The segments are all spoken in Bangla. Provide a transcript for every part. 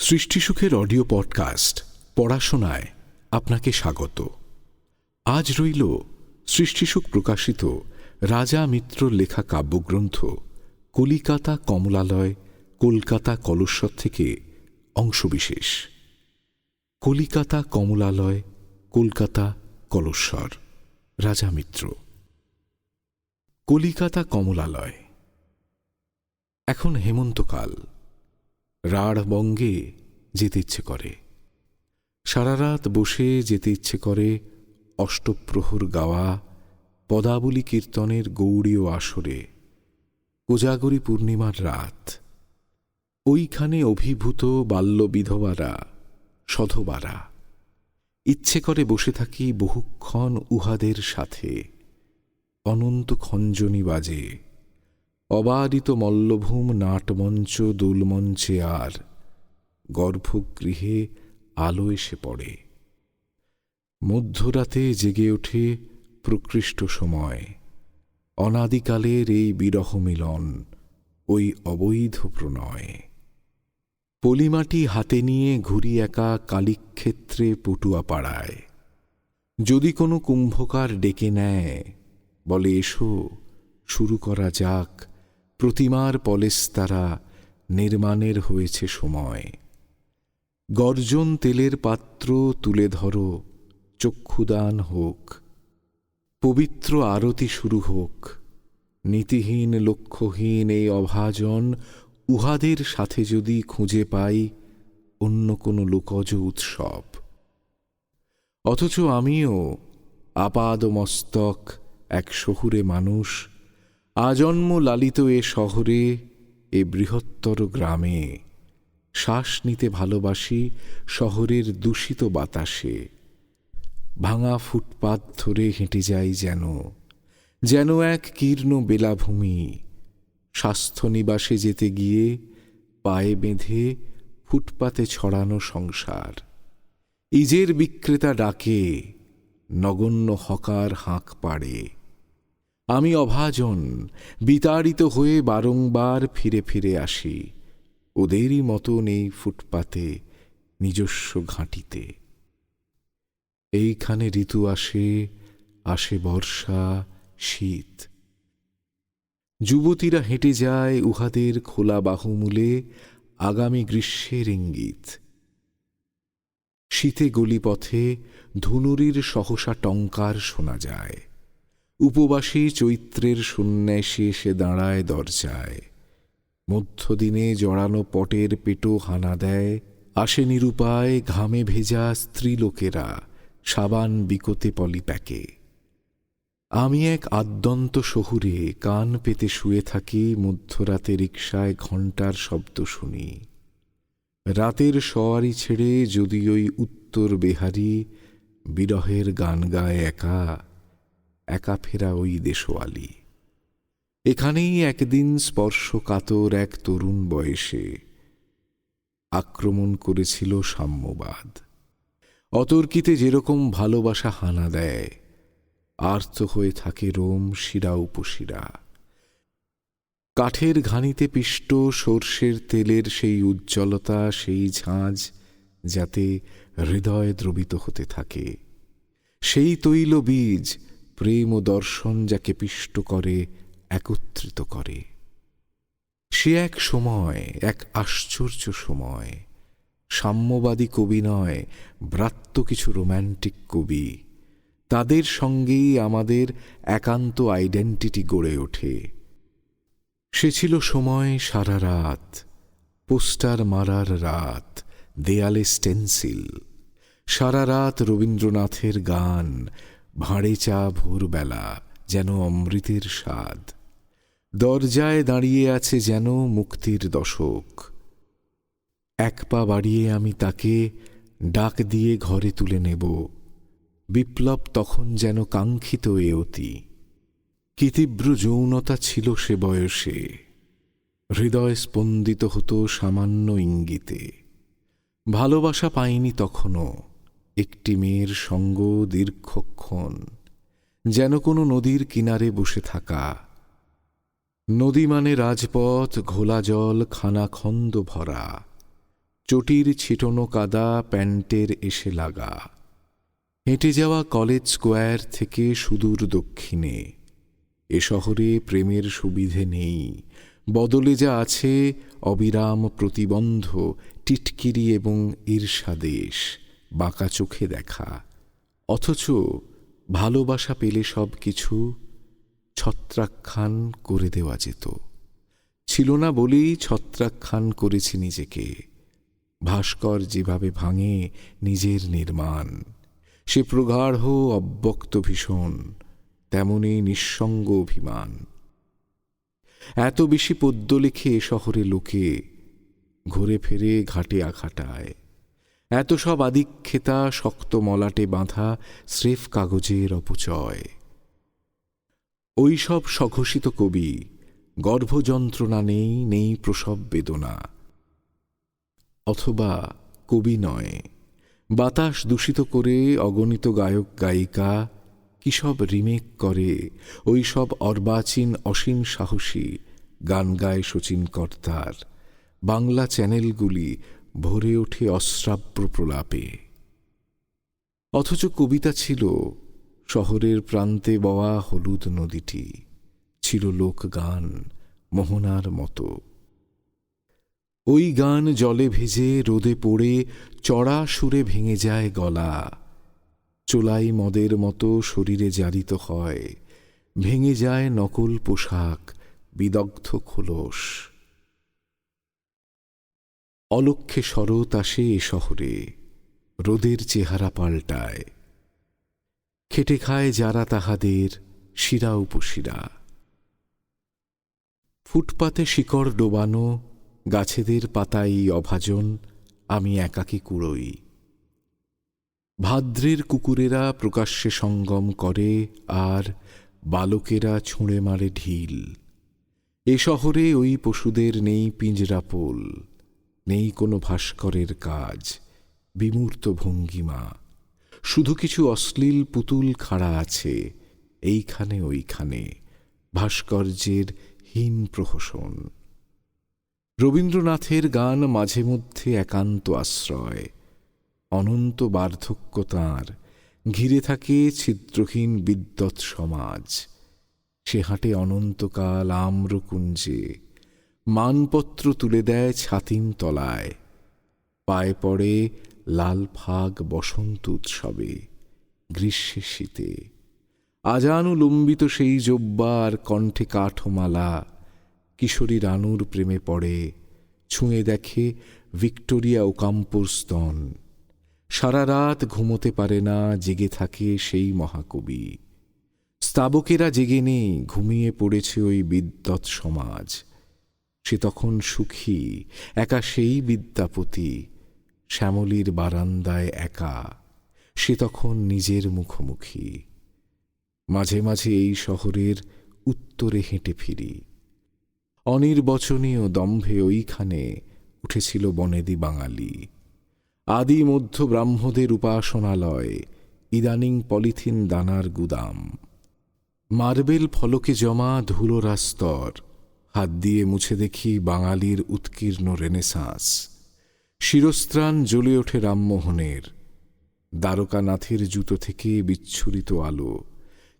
সৃষ্টিসুখের অডিও পডকাস্ট পড়াশোনায় আপনাকে স্বাগত। আজ রইল সৃষ্টিসুখ প্রকাশিত রাজা মিত্র লেখা কাব্যগ্রন্থ কলিকাতা কমলালয় কলকাতা কলস্বর থেকে অংশবিশেষ। কলিকাতা কমলালয় কলকাতা কলস্বর, রাজা মিত্র। কলিকাতা কমলালয়। এখন হেমন্তকাল। রাঢ় বঙ্গে যেতে ইচ্ছে করে। সারা রাত বসে যেতে ইচ্ছে করে অষ্টপ্রহর গাওয়া পদাবলী কীর্তনের গৌড়ীয় আসরে, কোজাগরী পূর্ণিমার রাত। ওইখানে অভিভূত বাল্য বিধবারা সধবারা, ইচ্ছে করে বসে থাকি বহুক্ষণ উহাদের সাথে, অনন্ত খঞ্জনী বাজে। অবারিত মল্লভূম নাটমঞ্চ দোলমঞ্চে আর গর্ভগৃহে আলো এসে পড়ে। মধ্যরাতে জেগে ওঠে প্রকৃষ্ট সময়। অনাদিকালের এই বিরহ মিলন, ওই অবৈধ প্রণয়। পলিমাটি হাতে নিয়ে ঘুরি একা কালিক্ষেত্রে পটুয়া পাড়ায়। যদি কোনো কুম্ভকার ডেকে নেয়, বলে এসো, শুরু করা যাক প্রতিমার পলেস্তারা নির্মাণের হয়েছে সময়। গর্জন তেলের পাত্র তুলে ধরো, চক্ষুদান হোক, পবিত্র আরতি শুরু হোক, নীতিহীন, লক্ষ্যহীন এই অভাজন উহাদের সাথে যদি খুঁজে পাই অন্য কোনো লোকজ উৎসব। অথচ আমিও আপাদমস্তক এক শহুরে মানুষ আজন্ম লালিত এ শহরে, এ বৃহত্তর গ্রামে। শ্বাস নিতে ভালোবাসি শহরের দূষিত বাতাসে। ভাঙা ফুটপাত ধরে হেঁটে যাই যেন যেন এক কীর্ণ বেলাভূমি। স্বাস্থ্য নিবাসে যেতে গিয়ে পায়ে বেঁধে ফুটপাতে ছড়ানো সংসার। ইজের বিক্রেতা ডাকে, নগণ্য হকার হাঁক পাড়ে। আমি অভাজন, বিতাড়িত হয়ে বারংবার ফিরে ফিরে আসি ওদেরই মতন এই ফুটপাতে, নিজস্ব ঘাঁটিতে। এইখানে ঋতু আসে আসে বর্ষা, শীত। যুবতীরা হেঁটে যায় উহাদের খোলা বাহুমূলে আগামী গ্রীষ্মের ইঙ্গিত। শীতে গলিপথে ধুনুরির সহসা টঙ্কার শোনা যায়। উপবাসী চৈত্রের সন্ন্যাসী এসে দাঁড়ায় দরজায়। মধ্যদিনে জড়ানো পটের পেটো হানা দেয়, আসে নিরুপায় ঘামে ভেজা স্ত্রীলোকেরা সাবান বিকোতে পলিপ্যাকে। আমি এক আদ্যন্ত শহুরে কান পেতে শুয়ে থাকি, মধ্যরাতে রিকশায় ঘণ্টার শব্দ শুনি। রাতের সওয়ারি ছেড়ে যদি ওই উত্তর বেহারি বিরহের গান গায় একা একা ফেরা ওই দেশোয়ালি এখানেই একদিন স্পর্শকাতর এক তরুণ বয়সে আক্রমণ করেছিল সাম্যবাদ। অতর্কিতে যেরকম ভালোবাসা হানা দেয়, আর্ত হয়ে থাকে রোম শিরা উপশিরা। কাঠের ঘানিতে পিষ্ট সর্ষের তেলের সেই উজ্জ্বলতা, সেই ঝাঁঝ যাতে হৃদয় দ্রবিত হতে থাকে। সেই তৈল বীজ প্রেম ও দর্শন যাকে পিষ্ট করে, একত্রিত করে। সে এক সময়, এক আশ্চর্য সময়, সাম্যবাদী কবি নয়, ব্রাত্য কিছু রোম্যান্টিক কবি। তাদের সঙ্গেই আমাদের একান্ত আইডেন্টিটি গড়ে ওঠে। সে ছিল সময় সারা রাত, পোস্টার মারার রাত, দেয়ালে স্টেন্সিল। সারা রাত রবীন্দ্রনাথের গান ভাঁড়ে চা ভোরবেলা যেন অমৃতের স্বাদ। দরজায় দাঁড়িয়ে আছে যেন মুক্তির দশক। এক পা বাড়িয়ে আমি তাকে ডাক দিয়ে ঘরে তুলে নেব। বিপ্লব তখন যেন কাঙ্ক্ষিত এ অতি। কি তীব্র যৌনতা ছিল সে বয়সে। হৃদয় স্পন্দিত হতো সামান্য ইঙ্গিতে। ভালোবাসা পাইনি তখনও। একটি মেয়ের সঙ্গ দীর্ঘক্ষণ, যেন কোনো নদীর কিনারে বসে থাকা। নদী মানে রাজপথ, ঘোলা জল খানাখন্দ ভরা। চটির ছিটনো কাদা, প্যান্টের এসে লাগা। হেঁটে যাওয়া কলেজ স্কোয়ার থেকে সুদূর দক্ষিণে। এ শহরে প্রেমের সুবিধে নেই। বদলে যা আছে, অবিরাম প্রতিবন্ধ, টিটকিরি এবং ঈর্ষাদেশ। বাঁকা চোখে দেখা। অথচ ভালোবাসা পেলে সব কিছু ছত্রাখ্যান করে দেওয়া যেত। ছিল না বলেই ছত্রাখ্যান করেছি নিজেকে। ভাস্কর যেভাবে ভাঙে নিজের নির্মাণ, সে প্রগাঢ়, অব্যক্ত ভীষণ তেমনি নিঃসঙ্গ অভিমান। এত বেশি পদ্য লিখে শহরে লোকে, ঘুরে ফেরে ঘাটে আঘাটায়। এত সব আদিক্ষেতা শক্ত মলাটে বাঁধা স্রেফ কাগজের অপচয়। ওই সব সঘোষিত কবি গর্ভযন্ত্রণা নেই নেই প্রসব বেদনা। অথবা কবি নয়, বাতাস দূষিত করে অগণিত গায়ক গায়িকা কি সব রিমেক করে ওই সব অর্বাচীন অসীম সাহসী গান গায় শচীন কর্তার। বাংলা চ্যানেলগুলি ভরে ওঠে অশ্রাব্য প্রলাপে। অথচ কবিতা ছিল শহরের প্রান্তে বওয়া হলুদ নদীটি, ছিল লোকগান মোহনার মতো। ওই গান জলে ভেজে রোদে পড়ে চড়া সুরে ভেঙে যায় গলা। চোলাই মদের মতো শরীরে জারিত হয়, ভেঙে যায় নকল পোশাক, বিদগ্ধ খোলস। অলক্ষে শরৎ আসে এ শহরে, রোদের চেহারা পাল্টায়। খেটে খায় যারা তাহাদের, শিরা উপশিরা। ফুটপাতে শিকড় ডোবানো, গাছেদের পাতাই অভাজন, আমি একাকী কুড়োই। ভাদ্রের কুকুরেরা প্রকাশ্যে সঙ্গম করে, আর বালকেরা ছুঁড়ে মারে ঢিল। এ শহরে ওই পশুদের নেই পিঞ্জরাপোল নেই কোনো ভাস্করের কাজ। বিমূর্ত ভঙ্গিমা। শুধু কিছু অশ্লীল পুতুল খাড়া আছে, এইখানে ওইখানে। ভাস্কর্যের হীন প্রহসন। রবীন্দ্রনাথের গান মাঝে মধ্যে একান্ত আশ্রয়। অনন্ত বার্ধক্য তাঁর, ঘিরে থাকে ছিদ্রহীন বিদ্যৎ সমাজ। সে হাঁটে অনন্তকাল আম্রকুঞ্জে। মানপত্র তুলে দেয় ছাতিম তলায়। পায়ে পড়ে লাল ফাগ বসন্ত উৎসবে, গ্রীষ্মের শীতে। আজানুলম্বিত সেই জব্বার কণ্ঠে কাঠমালা। কিশোরী রানুর প্রেমে পড়ে, ছুঁয়ে দেখে ভিক্টোরিয়া ওকাম্পোর স্তন। সারা রাত ঘুমোতে পারে না, জেগে থাকে সেই মহাকবি। স্তাবকেরা জেগে নেই, ঘুমিয়ে পড়েছে ওই বিদ্যৎ সমাজ। সে তখন সুখী, একা সেই বিদ্যাপতি, শ্যামলীর বারান্দায় একা, সে তখন নিজের মুখোমুখি। মাঝে মাঝে এই শহরের উত্তরে হেঁটে ফিরি। অনির্বচনীয় দম্ভে ওইখানে উঠেছিল বনেদি বাঙালি। আদি মধ্য ব্রাহ্মদের উপাসনালয়, ইদানিং পলিথিন দানার গুদাম। মার্বেল ফলকে জমা ধুলোরা স্তর হাত দিয়ে মুছে দেখি বাঙালির উৎকীর্ণ রেনেসাঁস। শিরস্ত্রাণ জ্বলে ওঠে রামমোহনের। দ্বারকানাথের জুতো থেকে বিচ্ছুরিত আলো,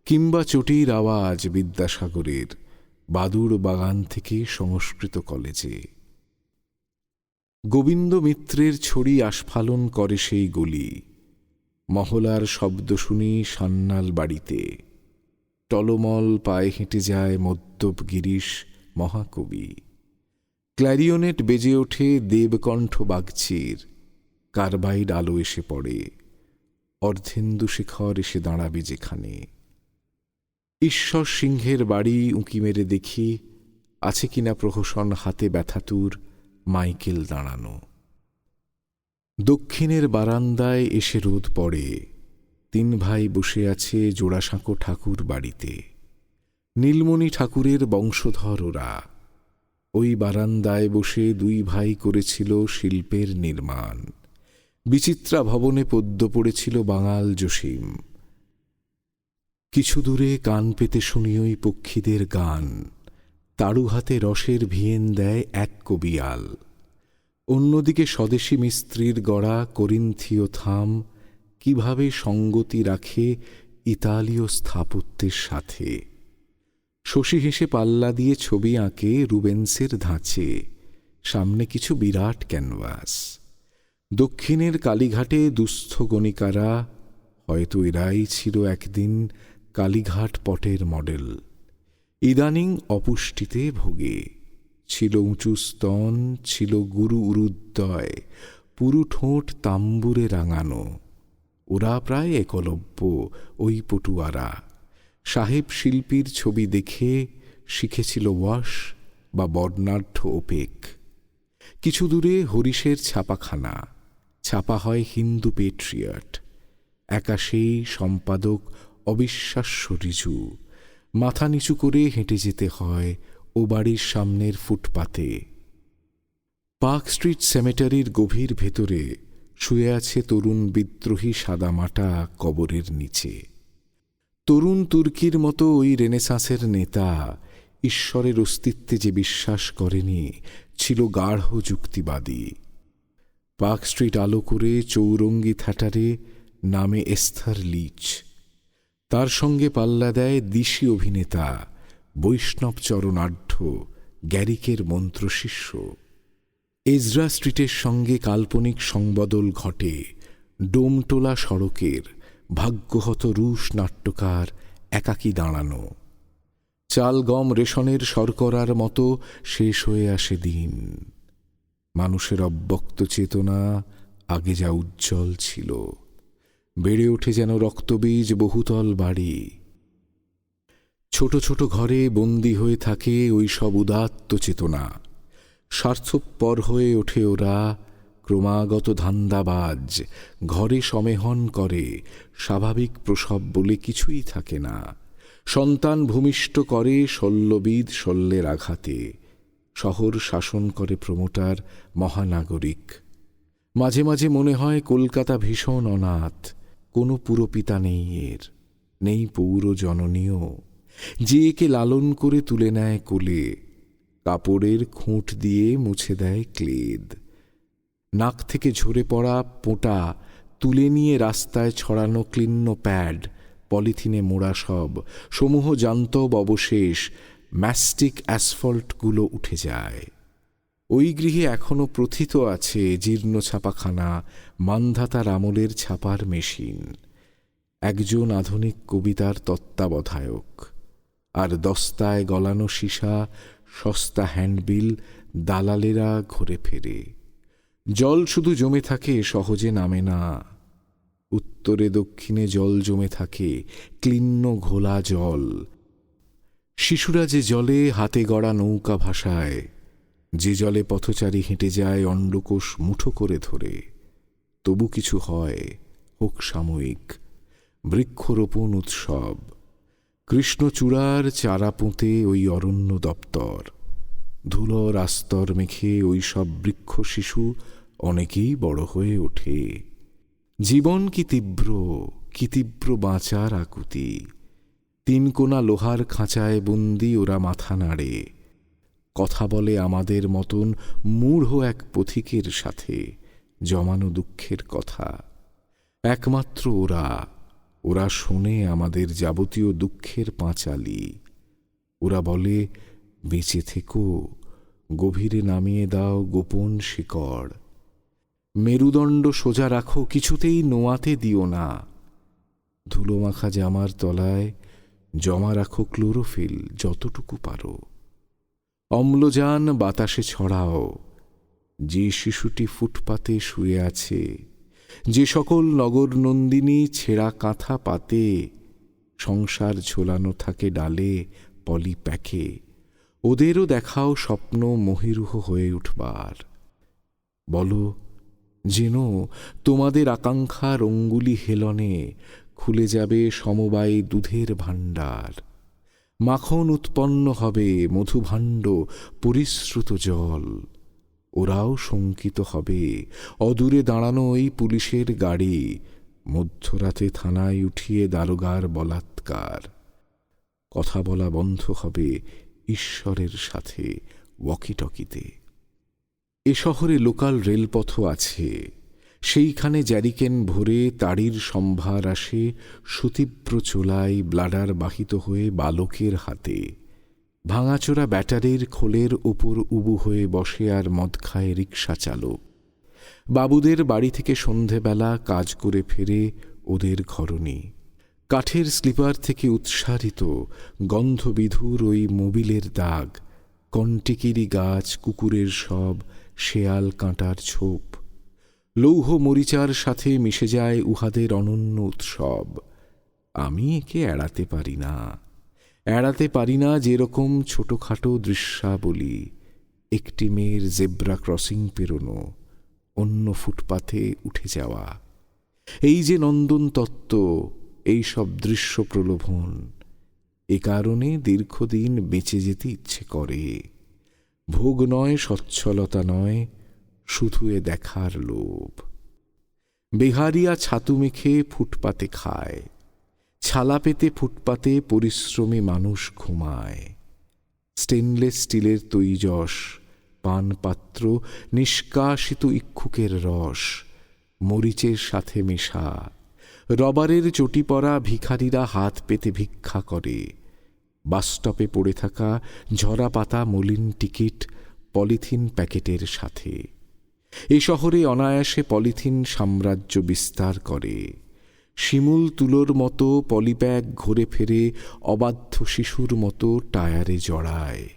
কিংবা চটির আওয়াজ বিদ্যাসাগরের বাদুর বাগান থেকে সংস্কৃত কলেজে। গোবিন্দ মিত্রের ছড়ি আস্ফালন করে সেই গলি, মহলার শব্দ শুনি সান্নাল বাড়িতে। টলমল পায়ে হেঁটে যায় মদ্যপ গিরিশ মহাকবি। ক্ল্যারিওনেট বেজে ওঠে দেবকণ্ঠ বাগচির। কারবাইড আলো এসে পড়ে। অর্ধেন্দু শিখর এসে দাঁড়াবে যেখানে। ঈশ্বর সিংহের বাড়ি উঁকি মেরে দেখি, আছে কিনা প্রহসন হাতে ব্যথাতুর মাইকেল দাঁড়ানো। দক্ষিণের বারান্দায় এসে রোদ পড়ে। তিন ভাই বসে আছে জোড়াসাঁকো ঠাকুর বাড়িতে। নীলমণি ঠাকুরের বংশধর ওরা ওই বারান্দায় বসে দুই ভাই করেছিল শিল্পের নির্মাণ। বিচিত্রা ভবনে পদ্য পড়েছিল বাঙাল জসিম। কিছু দূরে কান পেতে শুনি ওই পক্ষীদের গান। তাড়ু হাতে রসের ভিয়েন দেয় এক কবিয়াল। অন্যদিকে স্বদেশী মিস্ত্রির গড়া করিন্থীয় থাম। কীভাবে সঙ্গতি রাখে ইতালীয় স্থাপত্যের সাথে। শশী হেসে পাল্লা দিয়ে ছবি আঁকে রুবেন্সের ধাঁচে, সামনে কিছু বিরাট ক্যানভাস। দক্ষিণের কালীঘাটে দুস্থ গণিকারা হয়তো এরাই ছিল একদিন কালীঘাট পটের মডেল। ইদানিং অপুষ্টিতে ভোগে, ছিল উঁচু স্তন, ছিল গুরু উরুদ্দয় পুরু ঠোঁট তাম্বুরে রাঙানো। ওরা প্রায় একলব্য ওই পটুয়ারা। সাহেব শিল্পীর ছবি দেখে শিখেছিল ওয়াশ বা বর্ণাঢ্য ওপেক। কিছু দূরে হরিশের ছাপাখানা। ছাপা হয় হিন্দু পেট্রিয়াট। একা সেই সম্পাদক অবিশ্বাস্য রিজু। মাথা নিচু করে হেঁটে যেতে হয় ও বাড়ির সামনের ফুটপাতে। পার্ক স্ট্রিট সেমেটারির গভীর ভেতরে শুয়ে আছে তরুণ বিদ্রোহী সাদামাটা কবরের নিচে। তরুণ তুর্কির মতো ওই রেনেসাঁসের নেতা ঈশ্বরের অস্তিত্বে যে বিশ্বাস করেনি, ছিল গাঢ় যুক্তিবাদী। পার্ক স্ট্রিট আলো করে চৌরঙ্গি থাটারে নামে এস্থার লিচ। তার সঙ্গে পাল্লা দেয় দিশি অভিনেতা, বৈষ্ণব চরণাঢ্য, গ্যারিকের মন্ত্রশিষ্য এজরা স্ট্রিটের সঙ্গে কাল্পনিক সংবদল ঘটে ডোমটোলা সড়কের ভাগ্যহত রুশ নাট্যকার একাকী দাঁড়ানো। চাল গম রেশনের শর্করার মতো শেষ হয়ে আসে দিন। মানুষের অব্যক্ত চেতনা আগে যা উজ্জ্বল ছিল। বেড়ে ওঠে যেন রক্তবীজ বহুতল বাড়ি। ছোট ছোট ঘরে বন্দী হয়ে থাকে ওই সব উদাত্ত চেতনা। স্বার্থপর হয়ে ওঠে ওরা ক্রমাগত ধান্দাবাজ, ঘরে সমেহন করে, স্বাভাবিক প্রসব বলে কিছুই থাকে না। সন্তান ভূমিষ্ঠ করে শল্যবিদ শল্যের আঘাতে, শহর শাসন করে প্রমোটার মহানাগরিক। মাঝে মাঝে মনে হয় কলকাতা ভীষণ অনাথ, কোনো পুরপিতা নেই এর, নেই পৌর জননীয় যে একে লালন করে তুলে নেয় কোলে, কাপড়ের খুঁট দিয়ে মুছে দেয় ক্লেদ। নাক থেকে ঝরে পড়া পোটা তুলে নিয়ে রাস্তায় ছড়ানো ক্লিন্ন প্যাড, পলিথিনে মোড়া সব, সমূহ জান্তব অবশেষ, ম্যাস্টিক অ্যাসফল্টগুলো উঠে যায়। ওই গৃহে এখনও প্রথিত আছে জীর্ণ ছাপাখানা, মান্ধাতার আমলের ছাপার মেশিন। একজন আধুনিক কবিতার তত্ত্বাবধায়ক। আর দস্তায় গলানো সীসা, সস্তা হ্যান্ডবিল, দালালেরা ঘুরে ফেরে। জল শুধু জমে থাকে সহজে নামে না। উত্তরে দক্ষিণে জল জমে থাকে ক্লিন্ন ঘোলা জল। শিশুরা যে জলে হাতে গড়া নৌকা ভাসায়, যে জলে পথচারী হেঁটে যায় অন্ডকোষ মুঠো করে ধরে। তবু কিছু হয়, হোক সাময়িক, বৃক্ষরোপণ উৎসব। কৃষ্ণচূড়ার চারা পুঁতে ওই অরণ্য দপ্তর। ধুলোর আস্তর মেখে ওই সব বৃক্ষ শিশু অনেকেই বড় হয়ে ওঠে। জীবন কি তীব্র কি তীব্র বাঁচার আকুতি? তিন কোনা লোহার খাঁচায় বন্দি ওরা মাথা নাড়ে। কথা বলে আমাদের মতন মূঢ় এক পথিকের সাথে জমানো দুঃখের কথা। একমাত্র ওরা ওরা শোনে আমাদের যাবতীয় দুঃখের পাঁচালি। ওরা বলে বেঁচে থেকো, গভীরে নামিয়ে দাও গোপন শিকড়। মেরুদণ্ড সোজা রাখো, কিছুতেই নোয়াতে দিও না। ধুলোমাখা জামার তলায় জমা রাখো ক্লোরোফিল যতটুকু পারো। অম্লজান বাতাসে ছড়াও, যে শিশুটি ফুটপাতে শুয়ে আছে, যে সকল নগর নন্দিনী ছেঁড়া কাঁথা পাতে, সংসার ঝোলানো থাকে ডালে পলি প্যাকে। ওদেরও দেখাও স্বপ্ন মহিরুহ হয়ে উঠবার। বলো, যেন তোমাদের আকাঙ্ক্ষার অঙ্গুলি হেলনে খুলে যাবে সমবায় দুধের ভাণ্ডার। মাখন উৎপন্ন হবে মধুভাণ্ড পরিশ্রুত জল। ওরাও শঙ্কিত হবে, অদূরে দাঁড়ানো ওই পুলিশের গাড়ি, মধ্যরাতে থানায় উঠিয়ে দারোগার বলাৎকার। কথা বলা বন্ধ হবে ঈশ্বরের সাথে ওয়াকিটকিতে। এ শহরে লোকাল রেলপথও আছে। সেইখানে জ্যারিকেন ভরে তাড়ির সম্ভার আসে, সুতীব্র চোলাই ব্লাডার বাহিত হয়ে বালকের হাতে। ভাঙাচোরা ব্যাটারির খোলের ওপর উবু হয়ে বসে আর মদ খায় রিক্সা চালক। বাবুদের বাড়ি থেকে সন্ধেবেলা কাজ করে ফেরে ওদের ঘরণী। কাঠের স্লিপার থেকে উৎসারিত গন্ধবিধুর ওই মোবিলের দাগ কন্টিকিরি গাছ, কুকুরের সব শেয়াল কাঁটার ছোপ। লৌহ মরিচার সাথে মিশে যায় উহাদের অনন্য উৎসব। আমি একে এড়াতে পারি না। এড়াতে পারি না যেরকম ছোটখাটো দৃশ্যাবলী। একটি মেয়ের জেব্রা ক্রসিং পেরোনো, অন্য ফুটপাথে উঠে যাওয়া। এই যে নন্দন তত্ত্ব এই সব দৃশ্য প্রলোভন। এ কারণে দীর্ঘদিন বেঁচে যেতে ইচ্ছে করে। ভোগ নয়, সচ্ছলতা নয়, শুধু এ দেখার লোভ। বেহারিয়া ছাতু মেখে ফুটপাতে খায়। ছালা পেতে ফুটপাতে পরিশ্রমী মানুষ ঘুমায়। স্টেনলেস স্টিলের তৈজস, পানপাত্র, নিষ্কাশিত ইক্ষুকের রস, মরিচের সাথে মেশা। রবারের চটি পরা ভিখারিরা হাত পেতে ভিক্ষা করে। বাসস্টপে পড়ে থাকা ঝরা পাতা, মলিন টিকিট, পলিথিন প্যাকেটের সাথে। এ শহরে অনায়াসে পলিথিন সাম্রাজ্য বিস্তার করে। শিমুল তুলোর মতো পলিব্যাগ ঘুরে ফেরে অবাধ্য শিশুর মতো টায়ারে জড়ায়।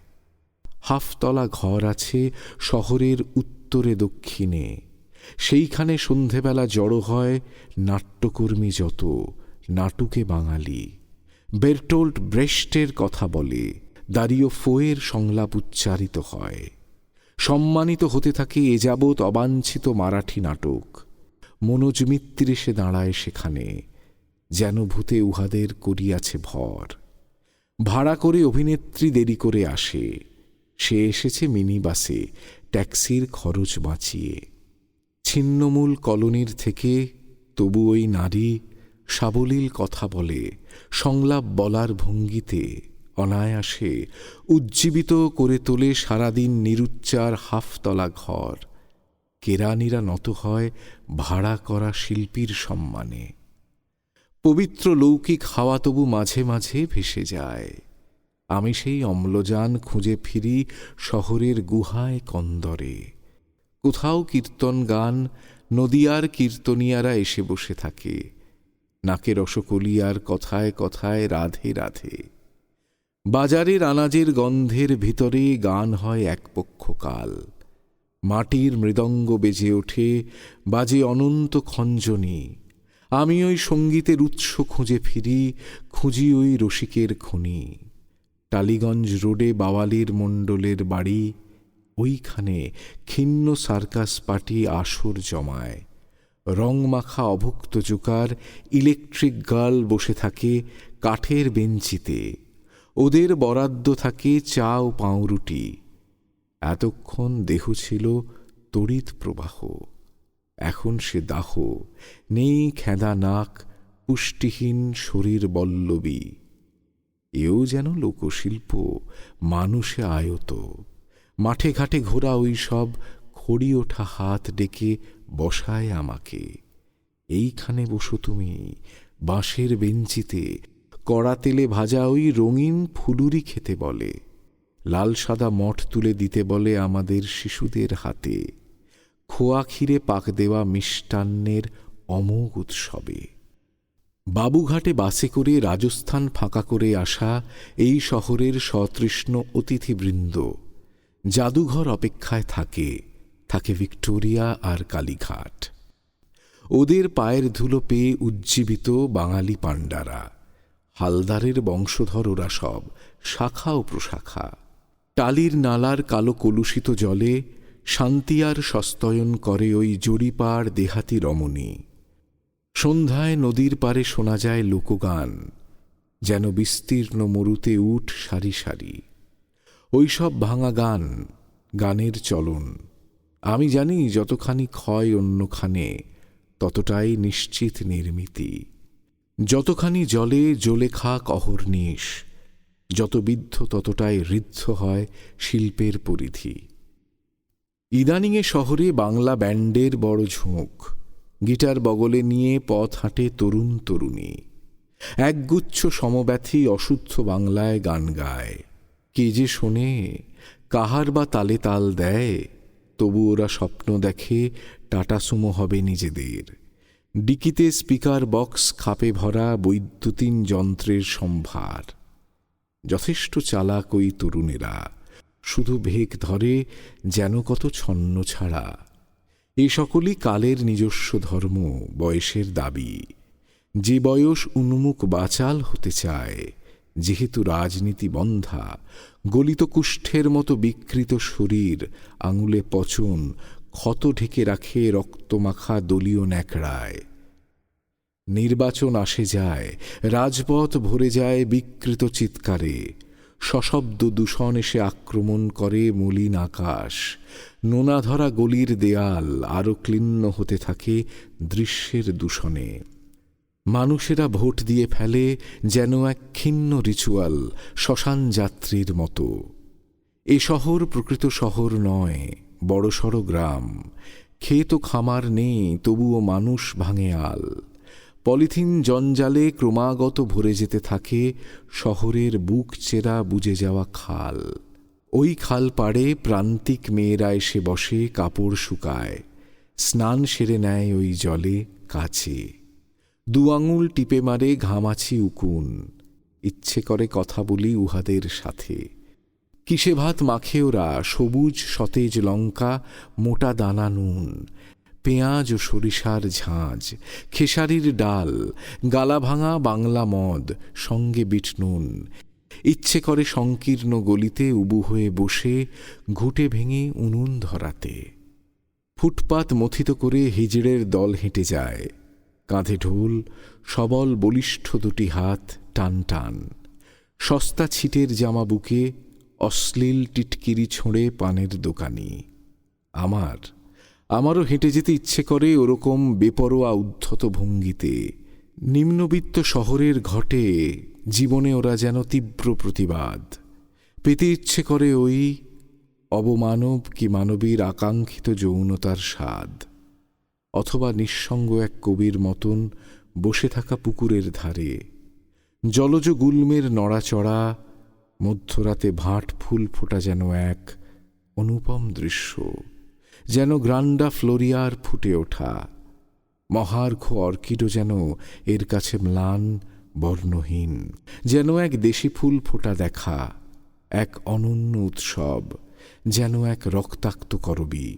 হাফতলা ঘর আছে শহরের উত্তরে দক্ষিণে। সেইখানে সন্ধেবেলা জড়ো হয় নাট্যকর্মী যত, নাটুকে বাঙালি। বেরটোল্ড ব্রেস্টের কথা বলে, দাঁড়িয়ে ফোয়ের সংলাপ উচ্চারিত হয়। সম্মানিত হতে থাকে এ যাবৎ অবাঞ্ছিত মারাঠি নাটক। মনোজ মিত্র এসে দাঁড়ায় সেখানে, যেন ভূতে উহাদের করিয়াছে ভর। ভাড়া করে অভিনেত্রী দেরি করে আসে, সে এসেছে মিনি বাসে ট্যাক্সির খরচ বাঁচিয়ে। ছিন্নমূল কলোনির থেকে তবু ওই নারী সাবলীল কথা বলে, সংলাপ বলার ভঙ্গিতে অনায়াসে উজ্জীবিত করে তোলে সারাদিন নিরুচ্চার হাফতলা ঘর, কেরানিরা নত হয় ভাড়া করা শিল্পীর সম্মানে। পবিত্র লৌকিক হাওয়া তবু মাঝে মাঝে ভেসে যায়। আমি সেই অম্লজান খুঁজে ফিরি শহরের গুহায় কন্দরে। কোথাও কীর্তন গান, নদিয়ার কীর্তনিয়ারা এসে বসে থাকে। নাকে রসকলিয়ার কথায় কথায় রাধে রাধে। বাজারের আনাজের গন্ধের ভিতরে গান হয় এক পক্ষকাল। মাটির মৃদঙ্গ বেজে ওঠে, বাজে অনন্ত খঞ্জনী। আমি ওই সঙ্গীতের উৎস খুঁজে ফিরি, খুঁজি ওই রসিকের খনি। টালিগঞ্জ রোডে বাওয়ালির মণ্ডলের বাড়ি ওইখানে ক্ষিন্ন সার্কাস পার্টি আসর জমায়। রংমাখা অভুক্ত জোকার ইলেকট্রিক গার্ল বসে থাকে কাঠের বেঞ্চিতে। ওদের বরাদ্দ থাকে চা ও পাউরুটি। এতক্ষণ দেহ ছিল তড়িৎ প্রবাহ। এখন সে দাহ, নেই খেদা নাক, পুষ্টিহীন শরীর বল্লবী। এও যেন লোকশিল্প, মানুষে আয়ত। মাঠে ঘাটে ঘোরা ওই সব খড়ি ওঠা হাত ডেকে বসায় আমাকে। এইখানে বসো তুমি, বাঁশের বেঞ্চিতে, কড়া তেলে ভাজা ওই রঙিন ফুলুরি খেতে বলে। লাল সাদা মঠ তুলে দিতে বলে আমাদের শিশুদের হাতে। খোয়া ক্ষীরে পাক দেওয়া মিষ্টান্নের অমোঘ উৎসবে। বাবুঘাটে বাসে করে রাজস্থান ফাঁকা করে আসা এই শহরের সতৃষ্ণ অতিথিবৃন্দ। জাদুঘর অপেক্ষায় থাকে থাকে ভিক্টোরিয়া আর কালীঘাট। ওদের পায়ের ধুলো পেয়ে উজ্জীবিত বাঙালি পাণ্ডারা। হালদারের বংশধর ওরা সব, শাখা ও প্রশাখা। টালির নালার কালো কলুষিত জলে শান্তিয়ার সস্তয়ন করে ওই জরিপাড় দেহাতি রমণী। সন্ধ্যায় নদীর পারে শোনা যায় লোকগান, যেন বিস্তীর্ণ মরুতে উঠ সারি সারি। ওইসব ভাঙা গান, গানের চলন। আমি জানি যতখানি ক্ষয় অন্যখানে, ততটাই নিশ্চিত নির্মিতি। যতখানি জলে জ্বলে খাক অহর্নিশ যত বিদ্ধ ততটাই ঋদ্ধ হয় শিল্পের পরিধি। ইদানিংয়ে শহরে বাংলা ব্যান্ডের বড় ঝোঁক, গিটার বগলে নিয়ে পথ হাঁটে তরুণ তরুণী। একগুচ্ছ সমব্যথী অশুদ্ধ বাংলায় গান গায়। কে যে শোনে, কাহার বা তালে তাল দেয়, তবু ওরা স্বপ্ন দেখে টাটা সুমো হবে নিজেদের। ডিকিতে স্পিকার বক্স, খাপে ভরা বৈদ্যুতিন যন্ত্রের সম্ভার। যথেষ্ট চালাক ওই তরুণেরা, শুধু ভেক ধরে যেন কত ছন্ন ছাড়া। এ সকলই কালের নিজস্ব ধর্ম, বয়সের দাবি। যে বয়স উন্মুখ বাচাল হতে চায় যেহেতু রাজনীতি বন্ধা, গলিত কুষ্ঠের মতো বিকৃত শরীর, আঙুলে পচন, ক্ষত ঢেকে রাখে রক্তমাখা দলীয় ন্যাকড়ায়। নির্বাচন আসে যায়, রাজপথ ভরে যায় বিকৃত চিৎকারে, সশব্দ দূষণ এসে আক্রমণ করে মলিন আকাশ নোনাধরা গলির দেয়াল আরও ক্লিন্ন হতে থাকে দৃশ্যের দূষণে। মানুষেরা ভোট দিয়ে ফেলে যেন এক ক্ষিন্ন রিচুয়াল শ্মশান যাত্রীর মতো। এ শহর প্রকৃত শহর নয় বড়সড় গ্রাম। ক্ষেত খামার নেই, তবুও মানুষ ভাঙে আল। পলিথিন জঞ্জালে ক্রমাগত ভরে যেতে থাকে, শহরের বুক চেরা বুঝে যাওয়া খাল। ওই খাল পাড়ে প্রান্তিক মেয়েরা এসে বসে, কাপড় শুকায়। স্নান সেরে নেয় ওই জলে, কাছে। দু আঙুল টিপে মারে ঘামাছি উকুন। ইচ্ছে করে কথা বলি উহাদের সাথে। কিসে ভাত মাখে ওরা? সবুজ, সতেজ লঙ্কা, মোটা দানা নুন, পেঁয়াজ ও সরিষার ঝাঁঝ খেসারির ডাল, গালা ভাঙা বাংলা মদ, সঙ্গে বিট নুন। ইচ্ছে করে সংকীর্ণ গলিতে উবু হয়ে বসে, ঘুটে ভেঙে উনুন ধরাতে। ফুটপাত মথিত করে হিজড়ের দল হেঁটে যায়। কাঁধে ঢোল, সবল বলিষ্ঠ দুটি হাত টান টান। সস্তা ছিটের জামা বুকে অশ্লীল টিটকিরি ছোঁড়ে পানের দোকানি। আমার, আমারও হেঁটে যেতে ইচ্ছে করে ওরকম বেপরোয়া উদ্ধত ভঙ্গিতে। নিম্নবিত্ত শহরের ঘটে জীবনে ওরা যেন তীব্র প্রতিবাদ। পেতে ইচ্ছে করে ওই অবমানব কি মানবীর আকাঙ্ক্ষিত যৌনতার স্বাদ। অথবা নিঃসঙ্গ এক কবির মতন বসে থাকা পুকুরের ধারে। জলজ গুল্মের নড়াচড়া, মধ্যরাতে ভাট ফুল ফোটা যেন এক অনুপম দৃশ্য, যেন গ্রান্ডা ফ্লোরিয়ার ফুটে ওঠা। মহার্ঘ অর্কিডও যেন এর কাছে ম্লান, বর্ণহীন, যেন এক দেশি ফুল ফোটা দেখা, এক অনন্য উৎসব, যেন এক রক্তাক্ত করবী।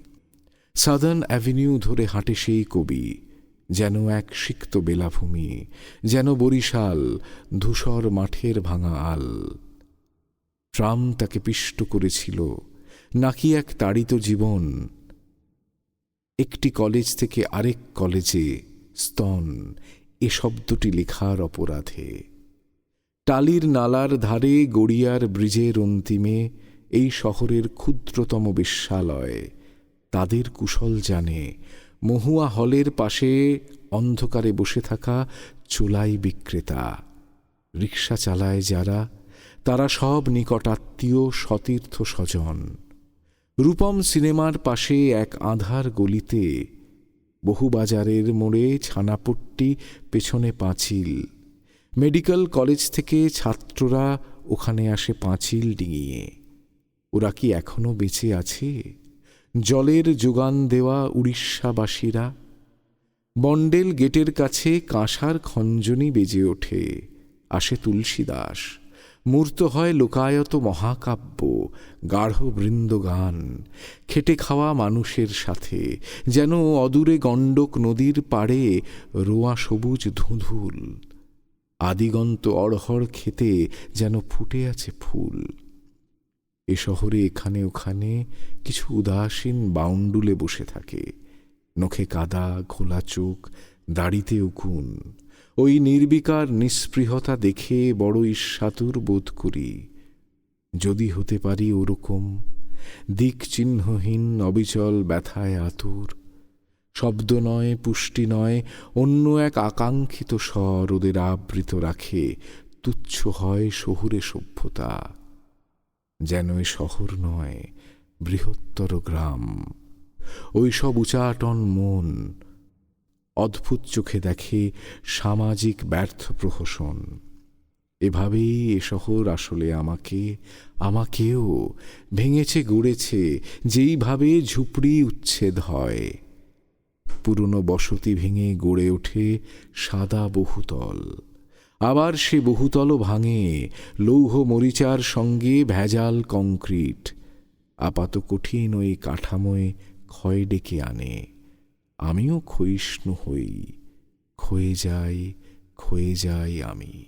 সাদার্ন অ্যাভিনিউ ধরে হাঁটে সেই কবি, যেন এক সিক্ত বেলাভূমি, যেন বরিশাল, ধূসর মাঠের ভাঙা আল। ট্রাম তাকে পিষ্ট করেছিল, নাকি এক তাড়িত জীবন? একটি কলেজ থেকে আরেক কলেজে স্তন, এ শব্দটি লেখার অপরাধে। টালির নালার ধারে গড়িয়ার ব্রিজের অন্তিমে, এই শহরের ক্ষুদ্রতম বিশ্বালয় তাদের কুশল জানে, মহুয়া হলের পাশে অন্ধকারে বসে থাকা চোলাই বিক্রেতা। রিক্সা চালায় যারা, তারা সব নিকটাত্মীয় সতীর্থ স্বজন। রূপম সিনেমার পাশে এক আধার গলিতে বহুবাজারের মোড়ে ছানাপট্টি, পেছনে পাঁচিল। মেডিকেল কলেজ থেকে ছাত্ররা ওখানে আসে পাঁচিল ডিঙিয়ে। ওরা কি এখনও বেঁচে আছে? জলের যোগান দেওয়া উড়িষ্যাবাসীরা, বন্ডেল গেটের কাছে কাঁসার খঞ্জনি বেজে ওঠে, আসে তুলসীদাস। মূর্ত হয় লোকায়ত মহাকাব্য গাঢ় বৃন্দগান খেটে খাওয়া মানুষের সাথে, যেন অদূরে গণ্ডক নদীর পাড়ে রোয়া সবুজ ধুঁধুল। আদিগন্ত অড়হর খেতে যেন ফুটে আছে ফুল। এ শহরে এখানে ওখানে কিছু উদাসীন বাউন্ডুলে বসে থাকে। নখে কাদা, ঘোলা চোখ, দাড়িতে উকুন। ওই নির্বিকার নিস্পৃহতা দেখে বড় ঈর্ষাতুর বোধ করি। যদি হতে পারি ওরকম দিক চিহ্নহীন অবিচল ব্যথায় আতুর। শব্দ নয়, পুষ্টি নয়, অন্য এক আকাঙ্ক্ষিত স্বর ওদের আবৃত রাখে, তুচ্ছ হয় শহুরে সভ্যতা। যেন এ শহর নয়, বৃহত্তর গ্রাম। ওই সব উচাটন মন অদ্ভুত চোখে দেখে সামাজিক ব্যর্থ প্রহসন। এভাবেই এ শহর আসলে আমাকে, আমাকেও ভেঙেছে, গড়েছে, যেইভাবে ঝুপড়ি উচ্ছেদ হয়। পুরনো বসতি ভেঙে গড়ে ওঠে সাদা বহুতল। আবার সে বহুতল ভাঙে, লৌহ মরিচার সঙ্গে ভেজাল কংক্রিট। আপাত কঠিন ওই কাঠামোয় ক্ষয় ডেকে আনে। আমিও ক্ষয়িষ্ণু হই, ক্ষয়ে যাই ক্ষয়ে যাই আমি।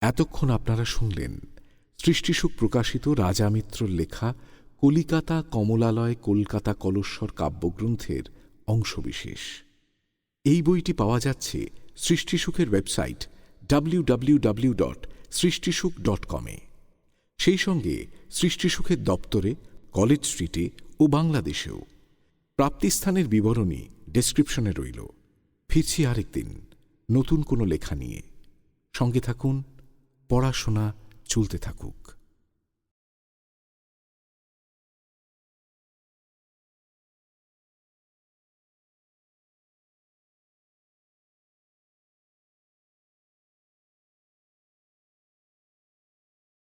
এতক্ষণ আপনারা শুনলেন সৃষ্টিসুখ প্রকাশিত রাজামিত্রর লেখা কলিকাতা কমলালয় কলকাতা কলস্বর কাব্যগ্রন্থের অংশবিশেষ। এই বইটি পাওয়া যাচ্ছে সৃষ্টিসুখের website W dot Srishtisukh dot কমে সেই সঙ্গে সৃষ্টিসুখের দপ্তরে, কলেজ স্ট্রিটে ও বাংলাদেশেও। প্রাপ্তিস্থানের বিবরণী ডেসক্রিপশনে রইল। ফিরছি আরেকদিন নতুন কোনো লেখা নিয়ে। সঙ্গে থাকুন, পড়াশোনা চলতে থাকুক।